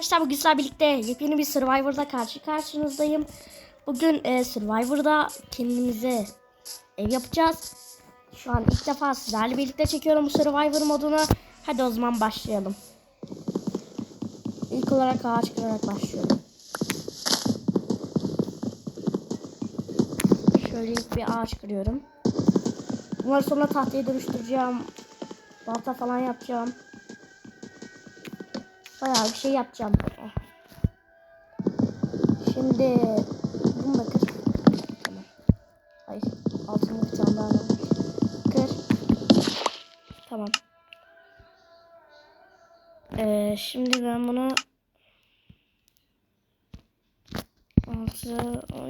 Arkadaşlar bugün sizlerle birlikte yepyeni bir Survivor'da karşı karşınızdayım. Bugün e, Survivor'da kendimize ev yapacağız. Şu an ilk defa sizlerle birlikte çekiyorum bu Survivor modunu. Hadi o zaman başlayalım. İlk olarak ağaç kırarak başlıyorum. Şöyle ilk bir ağaç kırıyorum. Bunları sonra tahtaya dönüştüreceğim. Balta falan yapacağım. Bayağı bir şey yapacağım. Şimdi bunu da kır. Tamam. Hayır. Altında bir tane daha var. Kır. Tamam. Ee, şimdi ben bunu 6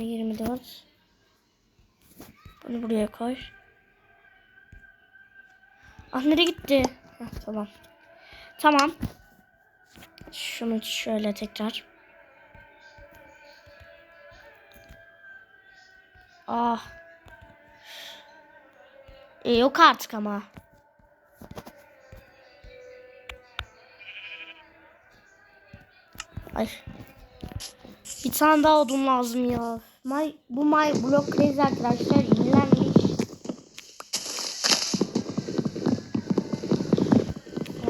24 Bunu buraya koy. Ah nereye gitti? Heh, tamam. Tamam. Şunu şöyle tekrar. Ah. E, yok artık ama. Ay. Bir tane daha odun lazım ya. My, bu My Block Crazy arkadaşlar yenilenmiş.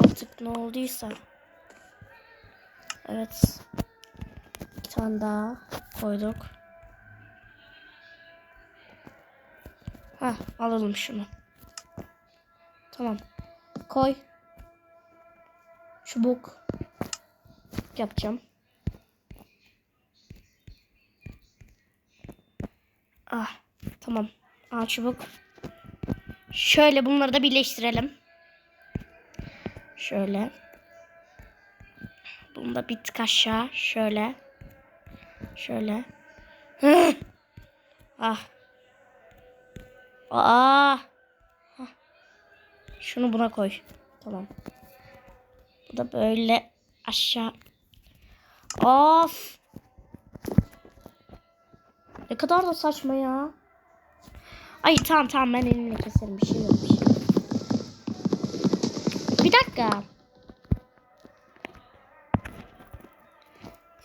Artık ne olduysa. Evet. Bir tane daha koyduk. Heh, alalım şunu. Tamam. Koy. Çubuk. Yapacağım. Ah, tamam. Al çubuk. Şöyle bunları da birleştirelim. Şöyle. Bunu da bir tık aşağı. Şöyle. Şöyle. Ah. Aa. Hah. Şunu buna koy. Tamam. Bu da böyle aşağı. Of. Ne kadar da saçma ya. Ay tamam tamam ben elimle keserim bir şey yok bir şey. Bir dakika.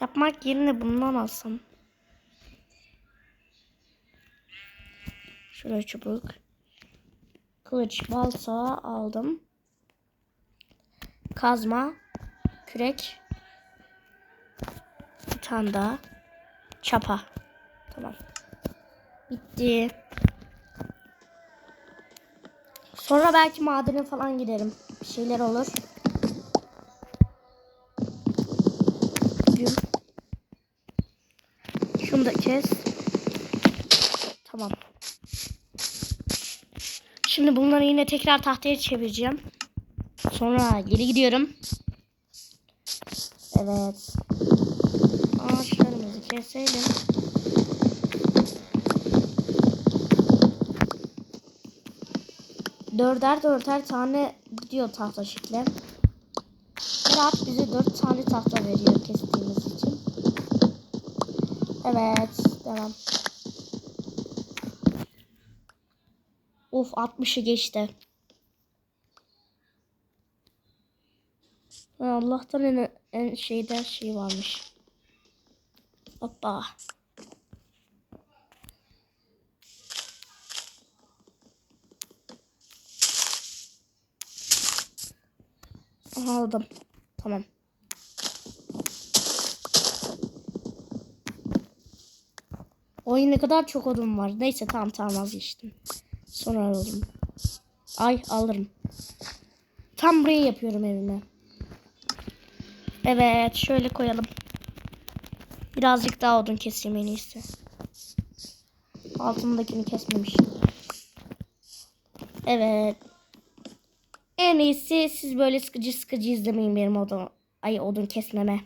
Yapmak yerine bundan alsam. Şuraya çubuk. Kılıç, balta aldım. Kazma, kürek. Bir tane daha. Çapa. Tamam. Bitti. Sonra belki madene falan giderim. Bir şeyler olur. Şimdi bunları yine tekrar tahtaya çevireceğim. Sonra geri gidiyorum. Evet. Ağaçlarımızı keselim. Dörder dörder tane gidiyor tahta şekli. Her at bize dört tane tahta veriyor kestiğimiz için. Evet, devam. Of 60'ı geçti. Allah'tan en, en şeyden şey varmış. Hoppa. Aldım. Tamam. Oy ne kadar çok odun var. Neyse tamam tamam vazgeçtim. Sonra alırım. Ay alırım. Tam buraya yapıyorum evime. Evet şöyle koyalım. Birazcık daha odun keseyim en iyisi. Altındakini kesmemişim. Evet. En iyisi siz böyle sıkıcı sıkıcı izlemeyin benim odun, ay odun kesmeme.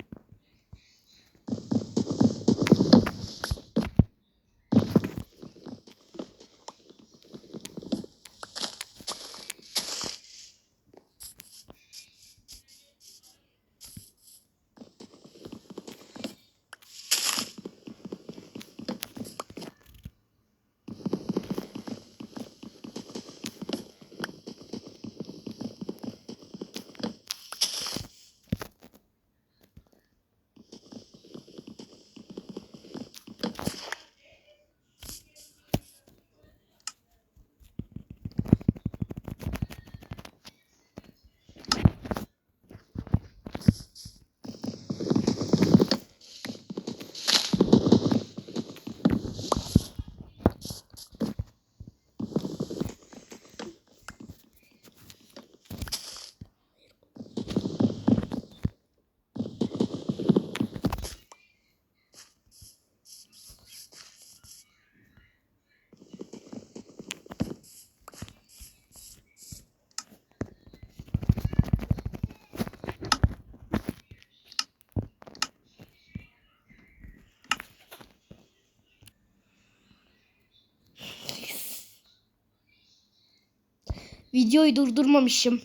Videoyu durdurmamışım.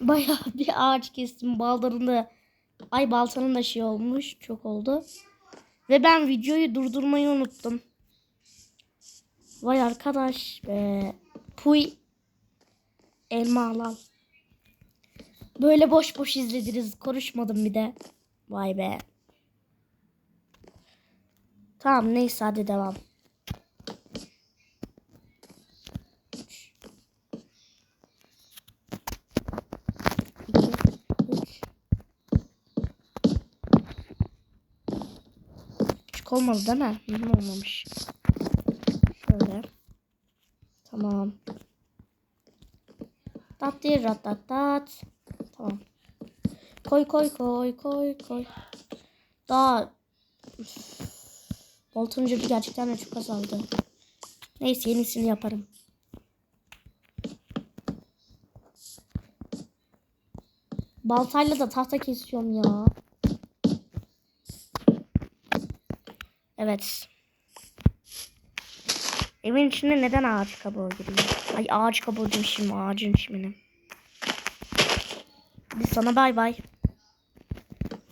Bayağı bir ağaç kestim. Baldarında ay baltanın da şey olmuş. Çok oldu. Ve ben videoyu durdurmayı unuttum. Vay arkadaş be. Puy. Elma alal. Böyle boş boş izlediniz. Konuşmadım bir de. Vay be. Tamam neyse hadi devam. Küçük olmadı değil mi? Olmamış. Şöyle. Tamam. Tat değil rat tat tat. Tamam. Koy koy koy koy koy. Daha. Bolton ucu gerçekten de çok azaldı. Neyse yenisini yaparım. Baltayla da tahta kesiyorum ya. Evet. Evin içinde neden ağaç kabuğu giriyor? Ay ağaç kabuğu demişim ağacın şimini. Biz sana bay bay.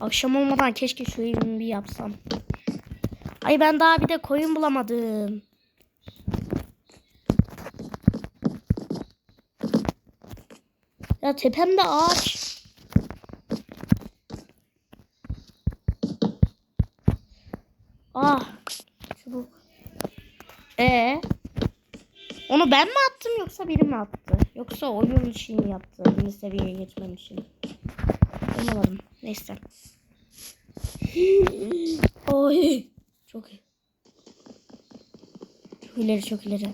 Akşam olmadan keşke şu evimi bir yapsam. Ay ben daha bir de koyun bulamadım. Ya tepemde ağaç. Ah. Çubuk. Ee? Onu ben mi attım yoksa biri mi attı? Yoksa oyun için yaptı? Yeni seviyeye geçmem için. Anlamadım. Neyse. Oy. Çok iyi. Çok ileri çok ileri.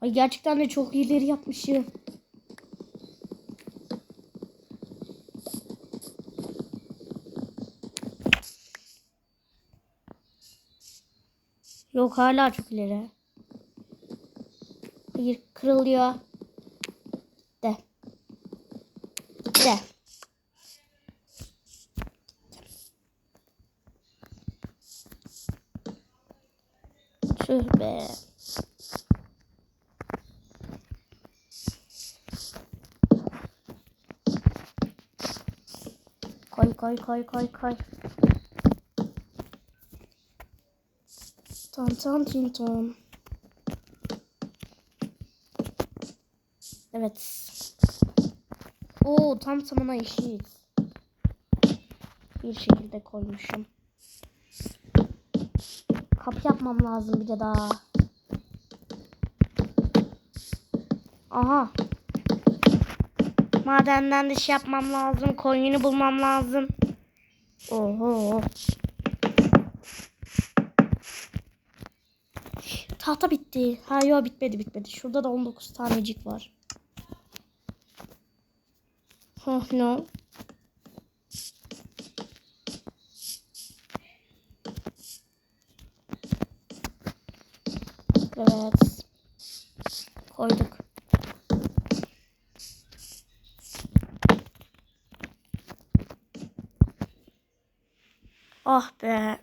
Ay gerçekten de çok ileri yapmışım. Yok hala çok ileri. Hayır kırılıyor. De. De. Tüh be. Koy koy koy koy koy. Tan tan tin ton. Evet. Oo tam tamına eşit. Bir şekilde koymuşum. Kapı yapmam lazım bir de daha. Aha. Madenden de şey yapmam lazım. Koyunu bulmam lazım. Oho. Tahta bitti. Ha yok bitmedi bitmedi. Şurada da 19 tanecik var. Oh no. Evet. Koyduk. Ah be.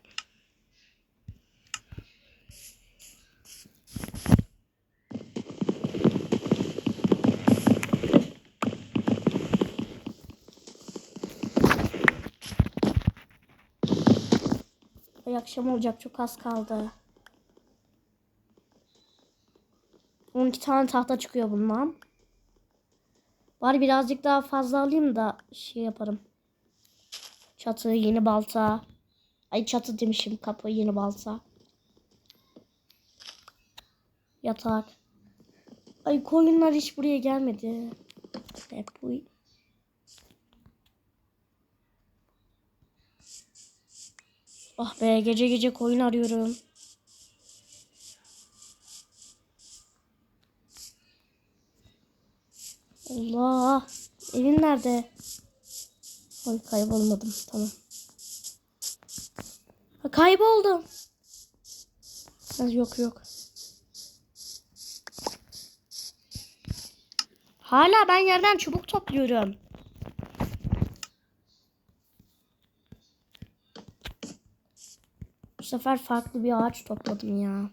Ay akşam olacak çok az kaldı. 12 tane tahta çıkıyor bundan. Bari birazcık daha fazla alayım da şey yaparım. Çatı, yeni balta. Ay çatı demişim kapı, yeni balta. Yatak. Ay koyunlar hiç buraya gelmedi. Hep bu. Ah be gece gece koyun arıyorum. Allah. Evin nerede? Ay kaybolmadım. Tamam. Ha, kayboldum. Ha, yok yok. Hala ben yerden çubuk topluyorum. Sefer farklı bir ağaç topladım ya.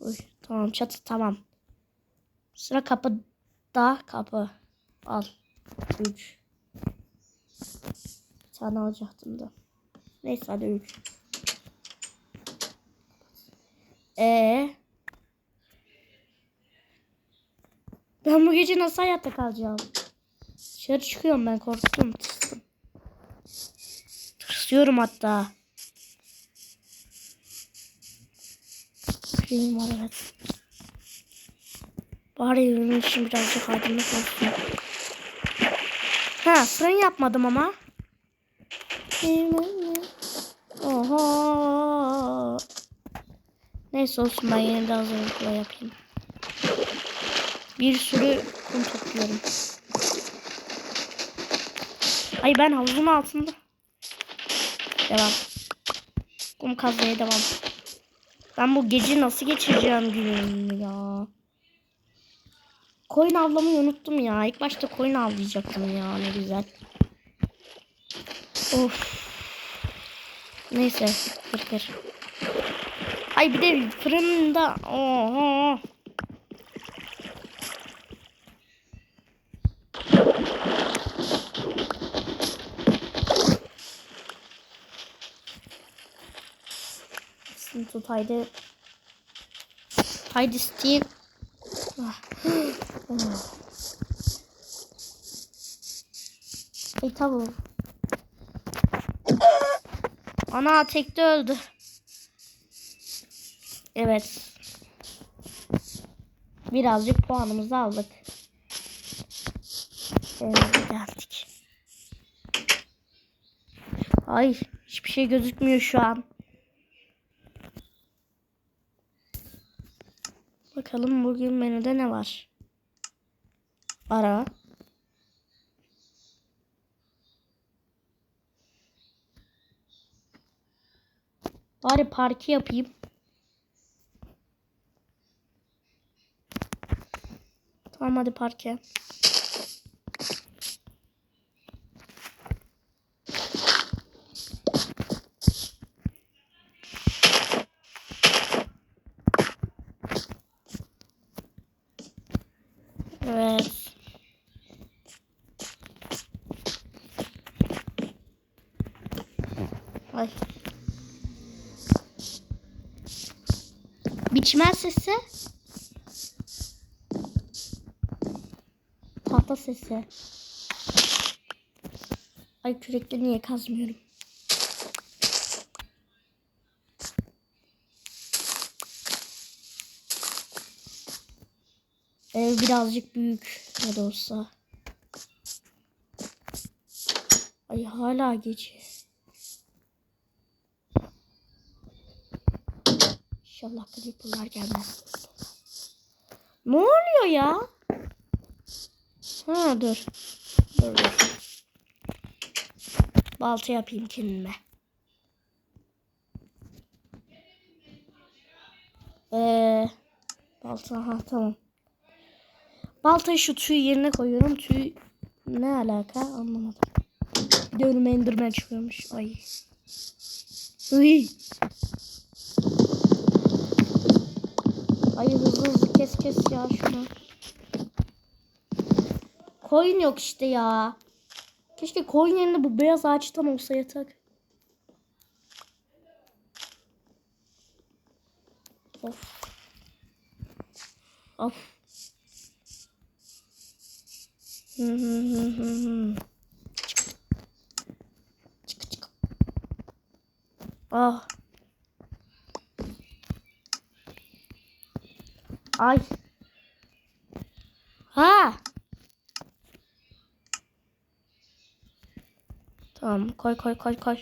Uy, tamam çatı tamam. Sıra kapıda kapı. Al. 3. Bir tane alacaktım da. Neyse hadi 3. Ee. Ben bu gece nasıl hayatta kalacağım? Dışarı çıkıyorum ben korktum. Tırsıyorum hatta. Şeyim var evet. Bari evimin için birazcık aydınlık olsun. Ha fırın yapmadım ama. Oha. Neyse olsun ben yine de hazırlıkla yapayım. Bir sürü kum topluyorum. Ay ben havuzun altında. Devam. Kum kazmaya devam. Ben bu gece nasıl geçireceğim günümü ya. Koyun avlamayı unuttum ya. İlk başta koyun avlayacaktım ya. Ne güzel. Of. Neyse. Kır. Ay bir de fırında. Oho. Tut haydi. Haydi Steve. Ah. Ey tavuğum. Ana tekte öldü. Evet. Birazcık puanımızı aldık. Evimize geldik. Ay hiçbir şey gözükmüyor şu an. Bakalım bugün menüde ne var? Ara. Bari parkı yapayım. Tamam hadi parke. Evet. Ay. Biçmez sesi. Tahta sesi. Ay kürekle niye kazmıyorum? Ev birazcık büyük ne de olsa. Ay hala gece. İnşallah creeper'lar gelmez. Ne oluyor ya? Ha dur. Dur dur. Balta yapayım kendime. Ee, balta ha tamam. Baltayı şu tüy yerine koyuyorum. Tüy ne alaka anlamadım. Bir de önüme enderman çıkıyormuş. Ay. Uy. Ay hızlı hızlı kes kes ya şunu. Koyun yok işte ya. Keşke koyun yerine bu beyaz ağaçtan olsa yatak. Of. Of. Hı hı hı hı hı. Ah. Ay. Ha. Tamam koy koy koy koy.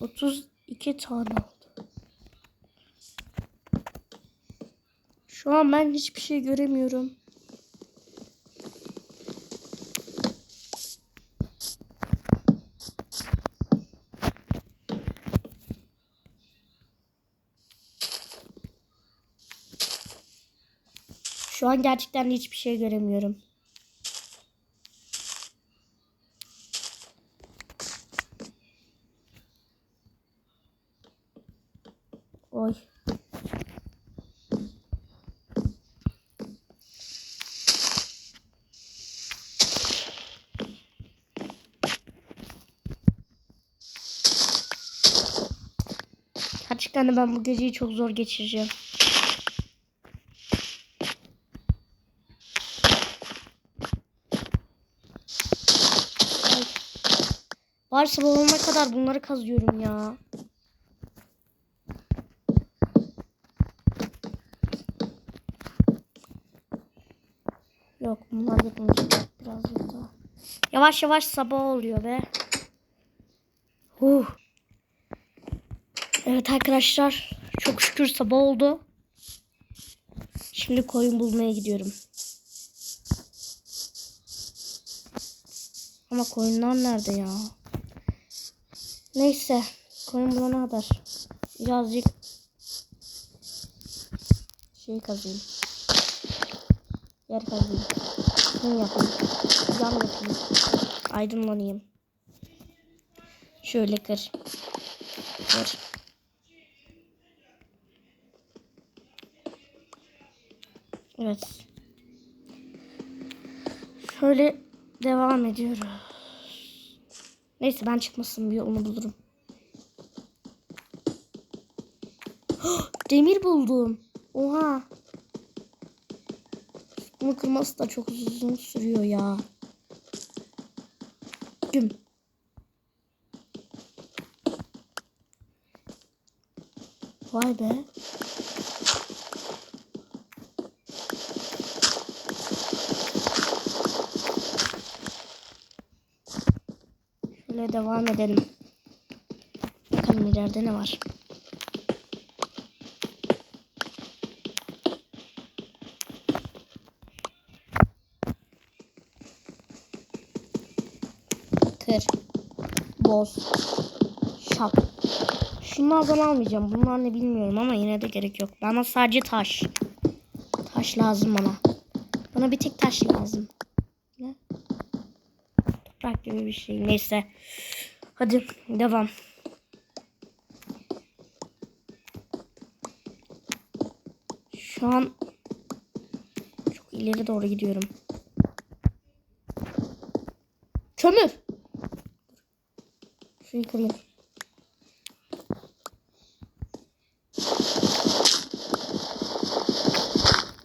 32 tane oldu. Şu an ben hiçbir şey göremiyorum. Şu an gerçekten hiçbir şey göremiyorum. Oy. Gerçekten ben bu geceyi çok zor geçireceğim. Var sabah olana kadar bunları kazıyorum ya. Yok bunlar yetmeyecek. Birazcık daha. Yavaş yavaş sabah oluyor be. Huh. Evet arkadaşlar. Çok şükür sabah oldu. Şimdi koyun bulmaya gidiyorum. Ama koyunlar nerede ya? Neyse. Koyun bulana kadar. Birazcık şey kazayım. Yer kazayım. Kum yapayım. Cam yapayım. Aydınlanayım. Şöyle kır. Kır. Evet. Şöyle devam ediyoruz. Neyse ben çıkmasın bir yolunu bulurum. Demir buldum. Oha. Bunu kırması da çok uzun sürüyor ya. Güm. Vay be. Devam edelim. Bakalım ileride ne var. Kır. Boz. Şap. Şunlardan almayacağım. Bunlar ne bilmiyorum ama yine de gerek yok. Bana sadece taş. Taş lazım bana. Bana bir tek taş lazım. Toprak gibi bir şey. Neyse. Hadi devam. Şu an çok ileri doğru gidiyorum. Kömür. Şurayı kırayım.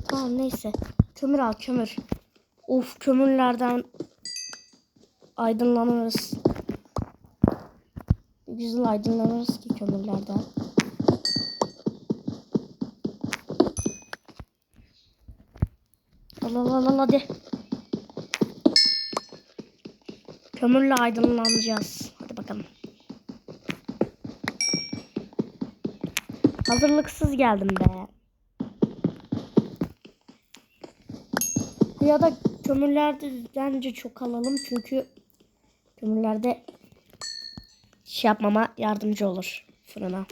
Tamam neyse. Kömür al kömür. Of kömürlerden aydınlanırız. Güzel aydınlanırız ki kömürlerden. Al al al hadi. Kömürle aydınlanacağız. Hadi bakalım. Hazırlıksız geldim be. Ya da kömürlerde bence çok alalım çünkü kömürlerde şey yapmama yardımcı olur fırına.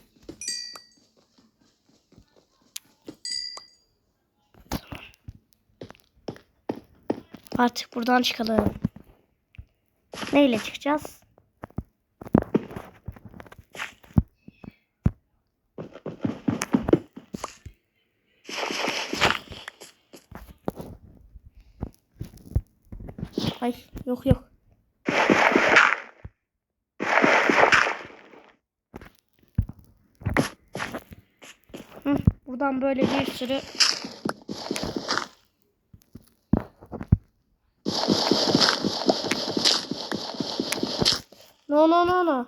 Artık buradan çıkalım. Neyle çıkacağız? Ay yok yok. Hı, buradan böyle bir sürü No no no no.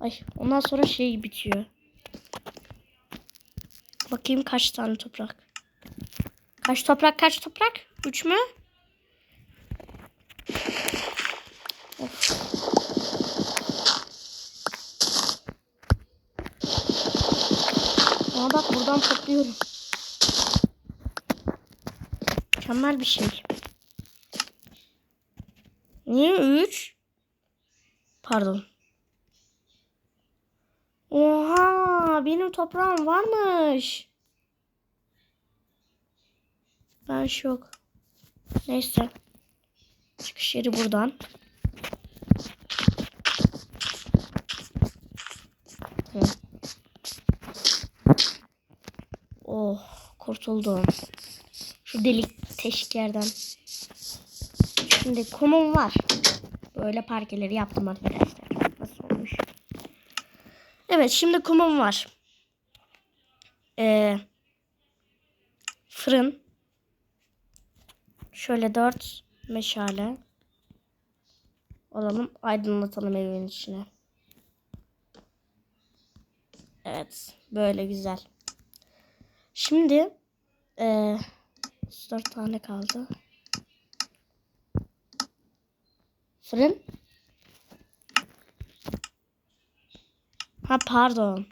Ay ondan sonra şey bitiyor. Bakayım kaç tane toprak. Kaç toprak kaç toprak? Üç mü? Of. Aa bak buradan topluyorum. Mükemmel bir şey. Niye 3? Pardon. Oha benim toprağım varmış. Ben şok. Neyse. Çıkış yeri buradan. Hı. Oh kurtuldum. Şu delik teşik yerden. Şimdi kumum var. Böyle parkeleri yaptım arkadaşlar. Nasıl olmuş? Evet şimdi kumum var. Ee, fırın. Şöyle dört meşale. Alalım aydınlatalım evin içine. Evet böyle güzel. Şimdi ee, dört tane kaldı. Fırın. Ha pardon.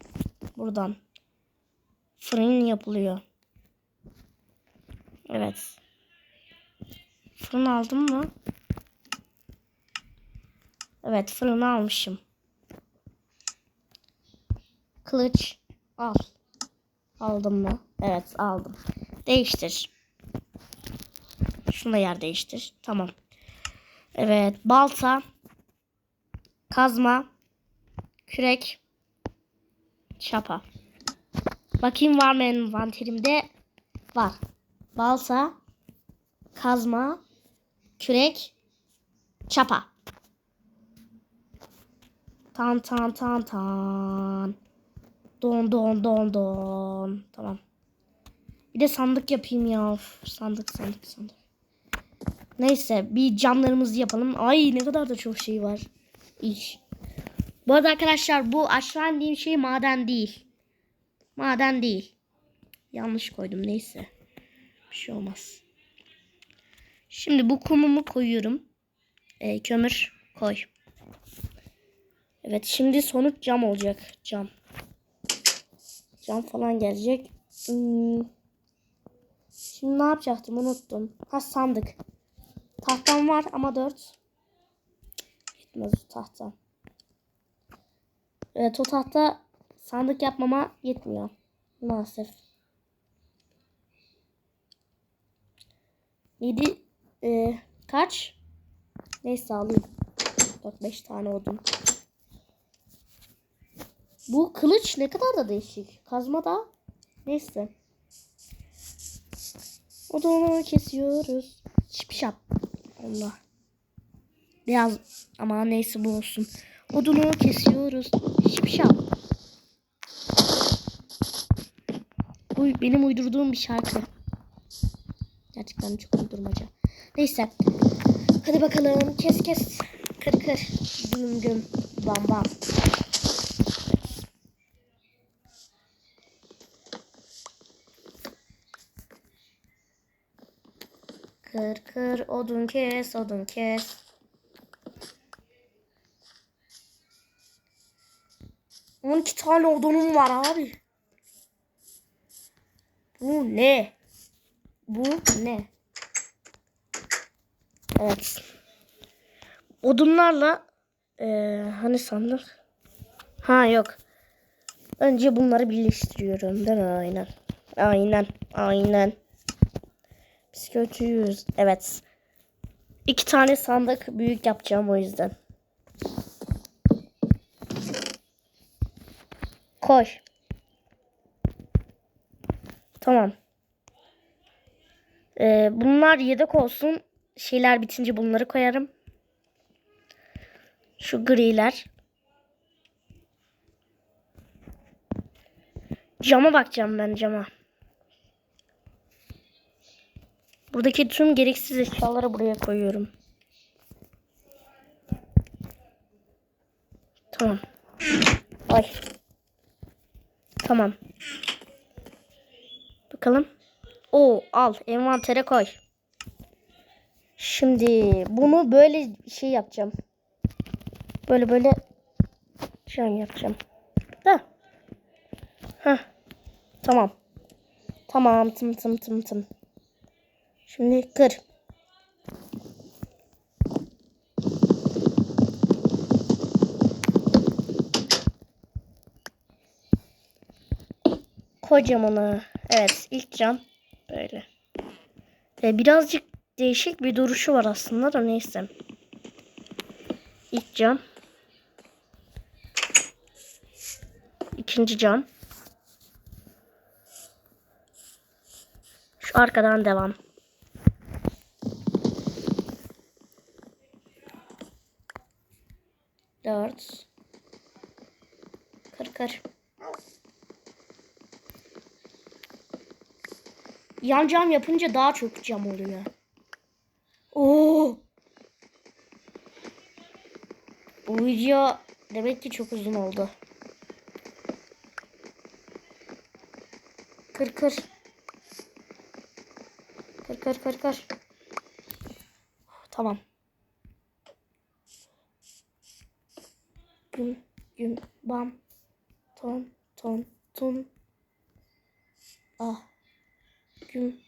Buradan. Fırın yapılıyor. Evet. Fırın aldım mı? Evet fırını almışım. Kılıç al. Aldım mı? Evet aldım. Değiştir. Şunu da yer değiştir. Tamam. Evet balta. Kazma. Kürek. Çapa. Bakayım var mı envanterimde? Var. Balta. Kazma. Kürek. Çapa. Tan tan tan tan. Don don don don. Tamam. Bir de sandık yapayım ya. Üf, sandık sandık sandık. Neyse bir camlarımızı yapalım. Ay ne kadar da çok şey var. İş. Bu arada arkadaşlar bu aşağı indiğim şey maden değil. Maden değil. Yanlış koydum neyse. Bir şey olmaz. Şimdi bu kumumu koyuyorum. Ee, kömür koy. Evet şimdi sonuç cam olacak. Cam. Cam falan gelecek. Hmm. Şimdi ne yapacaktım unuttum. Ha sandık. Tahtam var ama 4. Yetmez o tahta. Evet o tahta sandık yapmama yetmiyor. Maalesef. 7 e, kaç? Neyse alayım. 4-5 tane odun. Bu kılıç ne kadar da değişik. Kazma da. Neyse. Odunu kesiyoruz. Şipşap. Allah. Biraz ama neyse bu olsun. Odunu kesiyoruz. Şipşap. Bu benim uydurduğum bir şarkı. Gerçekten çok uydurmaca. Neyse. Hadi bakalım. Kes kes. Kır kır. Güm güm. Bam bam. Kır kır odun kes odun kes. On iki tane odunum var abi. Bu ne? Bu ne? Evet. Odunlarla eee, hani sandık? Ha yok. Önce bunları birleştiriyorum değil mi? Aynen. Aynen. Aynen. Biz kötüyüz. Evet. İki tane sandık büyük yapacağım o yüzden. Koy. Tamam. Ee, bunlar yedek olsun. Şeyler bitince bunları koyarım. Şu griler. Cama bakacağım ben cama. Buradaki tüm gereksiz eşyaları buraya koyuyorum. Tamam. Ay. Tamam. Bakalım. O al envantere koy. Şimdi bunu böyle şey yapacağım. Böyle böyle cam yapacağım. Da. Heh. Tamam. Tamam tım tım tım tım. Şimdi kır. Kocamanı. Evet ilk cam böyle. Ve birazcık değişik bir duruşu var aslında da neyse. İlk cam. İkinci cam. Şu arkadan devam. Dört. Kır kır. yan cam yapınca daha çok cam oluyor. Oo. Bu video demek ki çok uzun oldu. Kır kır. Kır kır kır kır. Tamam. Güm güm bam. Ton ton tun. Ah. Güm.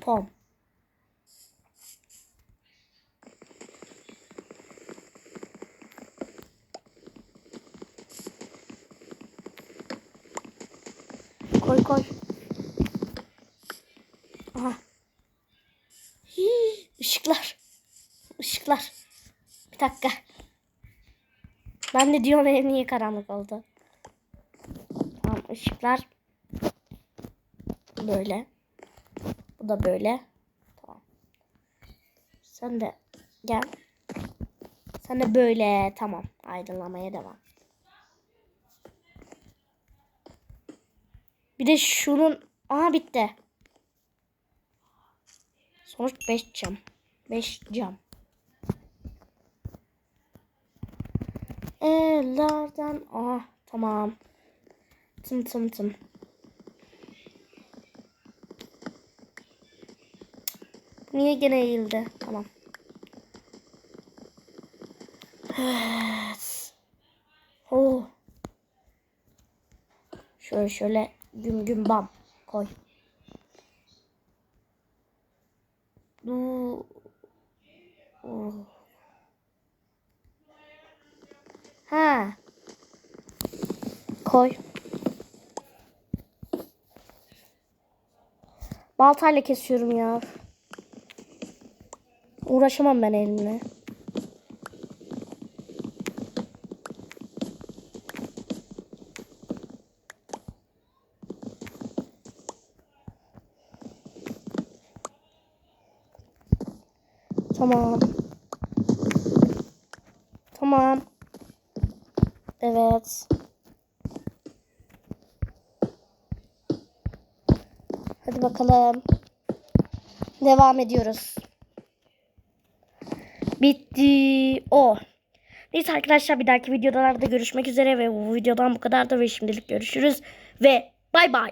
Pom. Koy koy. Aha. Hii, ışıklar. Işıklar. Bir dakika. Ben de diyorum ev niye karanlık oldu. Tamam ışıklar. Böyle. Bu da böyle. Tamam. Sen de gel. Sen de böyle. Tamam. Aydınlamaya devam. Bir de şunun... Aha bitti. Sonuç 5 cam. 5 cam. Ellerden... Aha tamam. Tım tım tım. Bu Niye gene eğildi? Tamam. Evet. Oh. Şöyle şöyle güm güm bam koy. Du. Oh. Ha. Koy. Baltayla kesiyorum ya. Uğraşamam ben elimle. Tamam. Tamam. Evet. Hadi bakalım. Devam ediyoruz. Bitti. O. Neyse arkadaşlar bir dahaki videolarda görüşmek üzere ve bu videodan bu kadar da ve şimdilik görüşürüz ve bay bay.